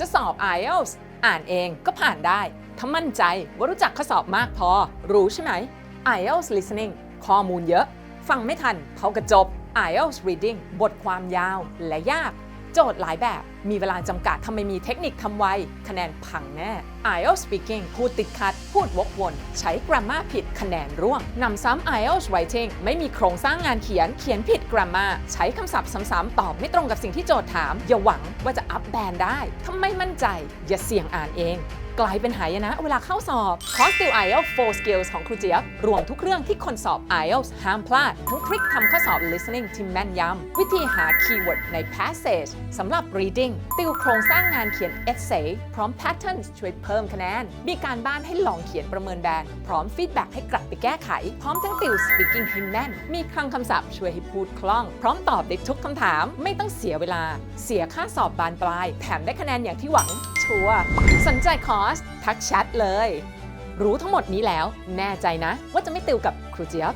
จะสอบ IELTS อ่านเองก็ผ่านได้ถ้ามั่นใจว่ารู้จักข้อสอบมากพอ รู้ใช่ไหม IELTS listening ข้อมูลเยอะ ฟังไม่ทันเขากระจบ IELTS reading บทความยาวและยาก โจทย์หลายแบบมีเวลาจำกัดทำไมมีเทคนิคทำไว คะแนนพังแน่ IELTS speaking พูดติดขัด พูดวกวน ใช้ grammar ผิดคะแนนร่วงนำซ้ำ IELTS writing ไม่มีโครงสร้างงานเขียน เขียนผิด grammar ใช้คำศัพท์ซ้ำๆตอบไม่ตรงกับสิ่งที่โจทย์ถาม อย่าหวังว่าจะอัพแบนได้ถ้าไม่มั่นใจ อย่าเสี่ยงอ่านเองกลายเป็นหายนะเวลาเข้าสอบคอร์สติว IELTS 4 Skills ของครูเจี๊ยบ รวมทุกเรื่องที่คนสอบ IELTS ห้ามพลาด ทั้งทริคทำข้อสอบ listening ที่แม่นยำ วิธีหาคีย์เวิร์ดใน passage สำหรับ reading ติวโครงสร้างงานเขียน essay พร้อม patterns ช่วยเพิ่มคะแนน มีการบ้านให้ลองเขียนประเมินแบนพร้อม feedback ให้กลับไปแก้ไข พร้อมทั้งติว speaking ให้แม่น มีคลังคำศัพท์ช่วยให้พูดคล่อง พร้อมตอบได้ทุกคำถาม ไม่ต้องเสียเวลา เสียค่าสอบบานปลาย แถมได้คะแนนอย่างที่หวัง ชัวร์สนใจคอร์สทักแชทเลย รู้ทั้งหมดนี้แล้ว แน่ใจนะ ว่าจะไม่ติวกับครูเจี๊ยบ